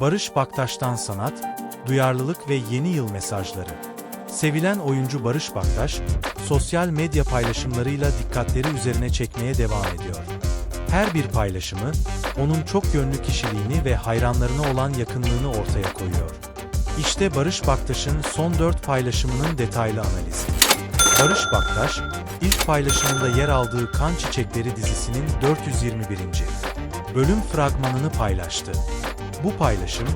Barış Baktaş'tan sanat, duyarlılık ve yeni yıl mesajları. Sevilen oyuncu Barış Baktaş, sosyal medya paylaşımlarıyla dikkatleri üzerine çekmeye devam ediyor. Her bir paylaşımı, onun çok yönlü kişiliğini ve hayranlarına olan yakınlığını ortaya koyuyor. İşte Barış Baktaş'ın son 4 paylaşımının detaylı analizi. Barış Baktaş, ilk paylaşımında yer aldığı Kan Çiçekleri dizisinin 421. bölüm fragmanını paylaştı. Bu paylaşım,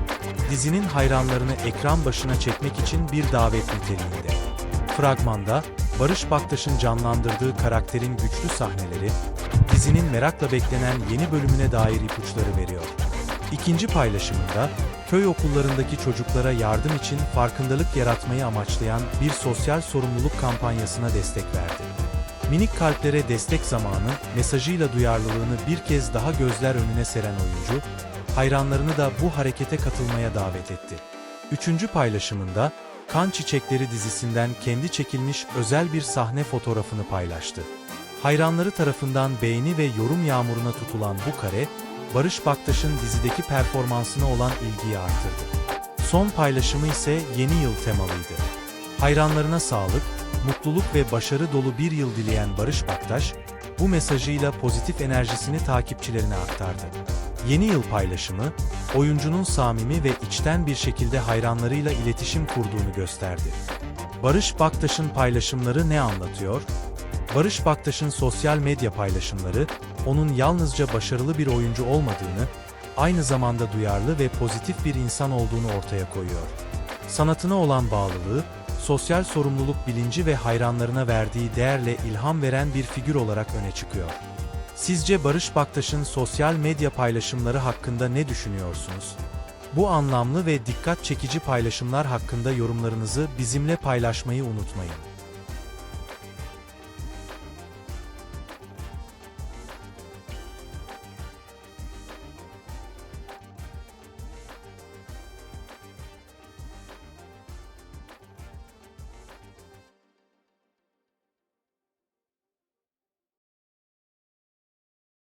dizinin hayranlarını ekran başına çekmek için bir davet niteliğinde. Fragmanda, Barış Baktaş'ın canlandırdığı karakterin güçlü sahneleri, dizinin merakla beklenen yeni bölümüne dair ipuçları veriyor. İkinci paylaşımında, köy okullarındaki çocuklara yardım için farkındalık yaratmayı amaçlayan bir sosyal sorumluluk kampanyasına destek verdi. Minik kalplere destek zamanı mesajıyla duyarlılığını bir kez daha gözler önüne seren oyuncu, hayranlarını da bu harekete katılmaya davet etti. Üçüncü paylaşımında, Kan Çiçekleri dizisinden kendi çekilmiş özel bir sahne fotoğrafını paylaştı. Hayranları tarafından beğeni ve yorum yağmuruna tutulan bu kare, Barış Baktaş'ın dizideki performansına olan ilgiyi arttırdı. Son paylaşımı ise yeni yıl temalıydı. Hayranlarına sağlık, mutluluk ve başarı dolu bir yıl dileyen Barış Baktaş, bu mesajıyla pozitif enerjisini takipçilerine aktardı. Yeni yıl paylaşımı, oyuncunun samimi ve içten bir şekilde hayranlarıyla iletişim kurduğunu gösterdi. Barış Baktaş'ın paylaşımları ne anlatıyor? Barış Baktaş'ın sosyal medya paylaşımları, onun yalnızca başarılı bir oyuncu olmadığını, aynı zamanda duyarlı ve pozitif bir insan olduğunu ortaya koyuyor. Sanatına olan bağlılığı, sosyal sorumluluk bilinci ve hayranlarına verdiği değerle ilham veren bir figür olarak öne çıkıyor. Sizce Barış Baktaş'ın sosyal medya paylaşımları hakkında ne düşünüyorsunuz? Bu anlamlı ve dikkat çekici paylaşımlar hakkında yorumlarınızı bizimle paylaşmayı unutmayın.